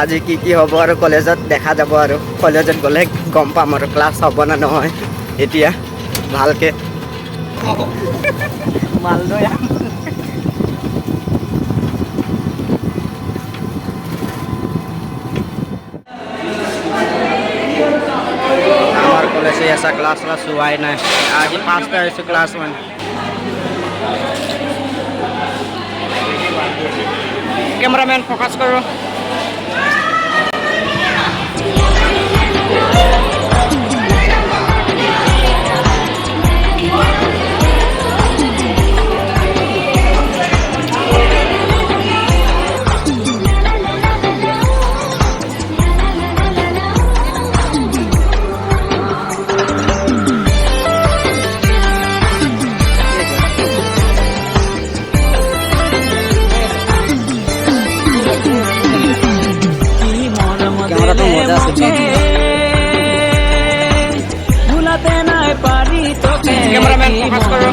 আজি কি কি হ'ব আৰু কলেজত দেখা যাব আৰু কলেজত গ'লে গম পাম আৰু ক্লাছ হ'ব নে নহয় এতিয়া ভালকে মাল লৈ আহ। আমার কলেজে ऐसा क्लास क्लास हुआ ही नहीं आज पास का ऐसे क्लास में कैमरामैन তোকে ভুলাতে নাই পারি তোকে ক্যামেরাম্যান ফোকাস করো।